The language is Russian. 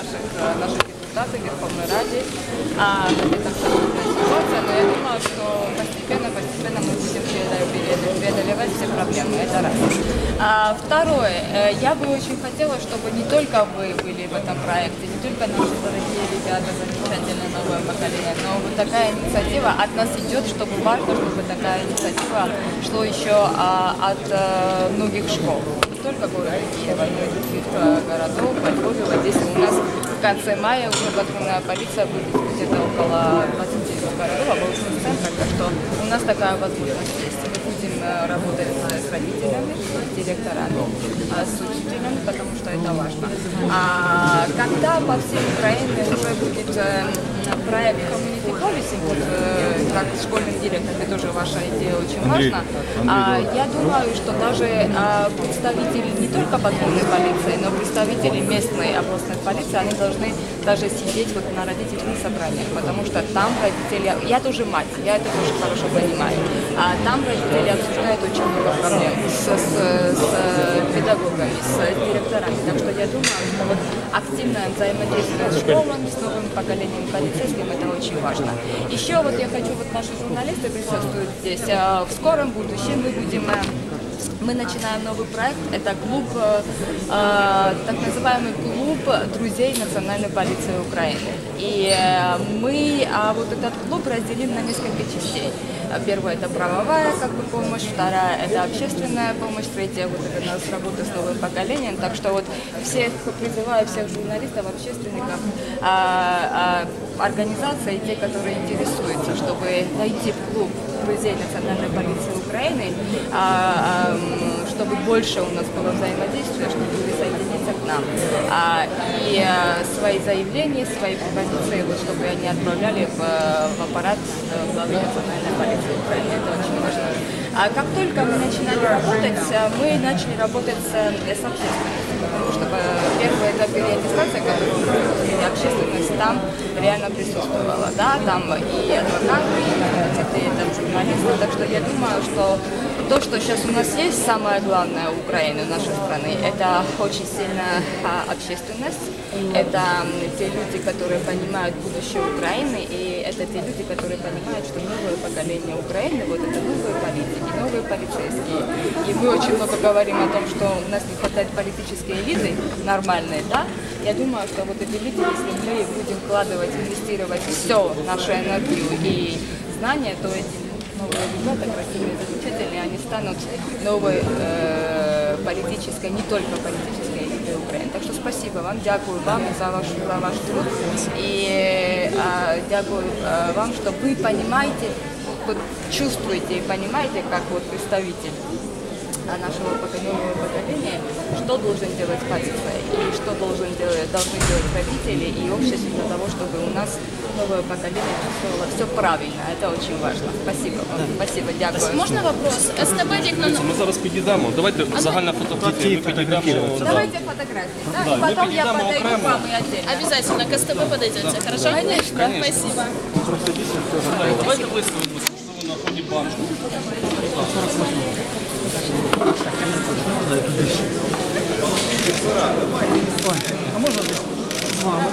наших, э, наших депутатов Верховной Раде. А, это абсолютная ситуация, но я думаю, что постепенно, постепенно мы будем преодолевать, все проблемы. Это раз. А, второе. Э, Я бы очень хотела, чтобы не только вы были в этом проекте, не только наши дорогие ребята, замечательное новое поколение, но вот такая инициатива от нас идет, чтобы важно, чтобы такая инициатива шло еще а, от э, многих школ. Не только города Киева, но и других э, городов, во Львове, в Одессе. У нас в конце мая уже патрульная полиция будет где-то около 20 городов, областных центров, так что у нас такая возможность есть. Мы будем э, работать с родителями, с директорами, а, с учителями, потому что это важно. А когда по всей Украине уже будет э, проект Community Policing, вот, э, как школьным директором, это тоже ваша идея очень Андрей, важна. Андрей, А, да. я думаю, что даже а, представители не только патрульной полиции, но представители местной областной полиции, они должны даже сидеть вот на родительских собраниях, потому что там родители, я тоже мать, я это тоже хорошо понимаю, а там родители обсуждают очень много проблем с, с- с педагогами, с директорами, так что я думаю, что вот активное взаимодействие с школами, с новым поколением полицейским, это очень важно. Еще вот я хочу, вот наши журналисты присутствуют здесь, а, в скором будущем мы будем э, мы начинаем новый проект. Это клуб, э, э, так называемый клуб друзей Национальной полиции Украины. И э, мы а вот этот клуб разделим на несколько частей. Первая это правовая как бы помощь, вторая это общественная помощь, третья вот это у нас работа с новым поколением. Так что вот всех призываю всех журналистов, общественников, а, а, организаций, те, которые интересуются, чтобы найти в клуб друзей Национальной полиции Украины, а, чтобы больше у нас было взаимодействия, чтобы присоединиться к нам. А, и а, свои заявления, свои пропозиции, вот, чтобы они отправляли в, в аппарат э, главы Национальной полиции Украины. Это очень важно. А как только мы начинали работать, мы начали работать с, э, с общественностью, потому что э, первая это переаттестация, которую мы проводили, общественность там реально присутствовала, да, там и адвокаты, и и там журналисты, так что я думаю, что то, что сейчас у нас есть, самое главное у Украины, нашей страны, это очень сильная а, общественность, это те люди, которые понимают будущее Украины, и это те люди, которые понимают, что новое поколение Украины, вот это новые политики, новые полицейские. И мы очень много говорим о том, что у нас не хватает политической элиты нормальной, да? Я думаю, что вот эти люди, если мы будем вкладывать, инвестировать все, нашу энергию и знания, то эти новые ребята, красивые, замечательные, они станут новой э, политической, не только политической элитой Украины. Так что спасибо вам, дякую вам за ваш, за ваш труд и э, дякую э, вам, что вы понимаете, вот, чувствуете и понимаете, как вот представитель нашего поколения, нового поколения, что должен делать полиция и что должен делать, должны делать родители и общество для того, чтобы у нас новое поколение чувствовало все правильно. Это очень важно. Спасибо вам. Спасибо, дякую. Можна вопрос? СТБ вікна Ми зараз підійдемо. Давайте загальна фотографія. Ми підійдемо. Давайте фотографии, да? Да, и мы потом я перейдем подойду к окремо. вам и отдельно. Обязательно к СТБ подойдете, хорошо? Конечно. Спасибо. Давайте близько від безкоштовно на фоні банку. А можна вами?